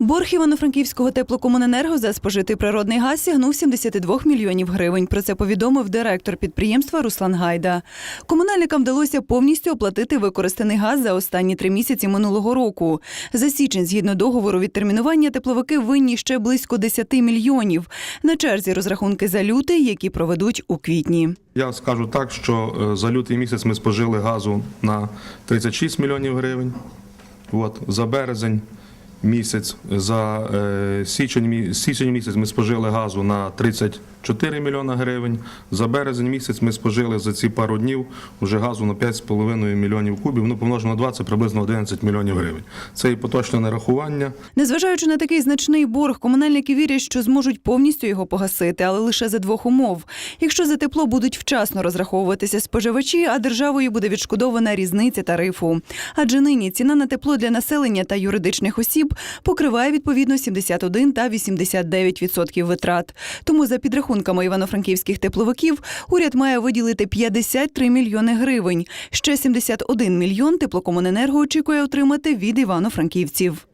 Борг Івано-Франківського теплокомуненерго за спожитий природний газ сягнув 72 мільйонів гривень. Про це повідомив директор підприємства Руслан Гайда. Комунальникам вдалося повністю оплатити використаний газ за останні три місяці минулого року. За січень, згідно договору відтермінування, тепловики винні ще близько 10 мільйонів. На черзі розрахунки за лютий, які проведуть у квітні. Я скажу так, що е, за лютий місяць ми спожили газу на 36 мільйонів гривень. От, за березень місяць, за е, січень, січень місяць ми спожили газу на 34 мільйона гривень. За березень місяць ми спожили за ці пару днів вже газу на 5,5 мільйонів кубів. Ну, помножено на 2 – це приблизно 11 мільйонів гривень. Це і поточне нарахування. Незважаючи на такий значний борг, комунальники вірять, що зможуть повністю його погасити, але лише за двох умов. Якщо за тепло будуть вчасно розраховуватися споживачі, а державою буде відшкодована різниця тарифу. Адже нині ціна на тепло для населення та юридичних осіб покриває відповідно 71 та 89% витрат. Тому за підрахунками івано-франківських тепловиків уряд має виділити 53 мільйони гривень. Ще 71 мільйон теплокомуненерго очікує отримати від івано-франківців.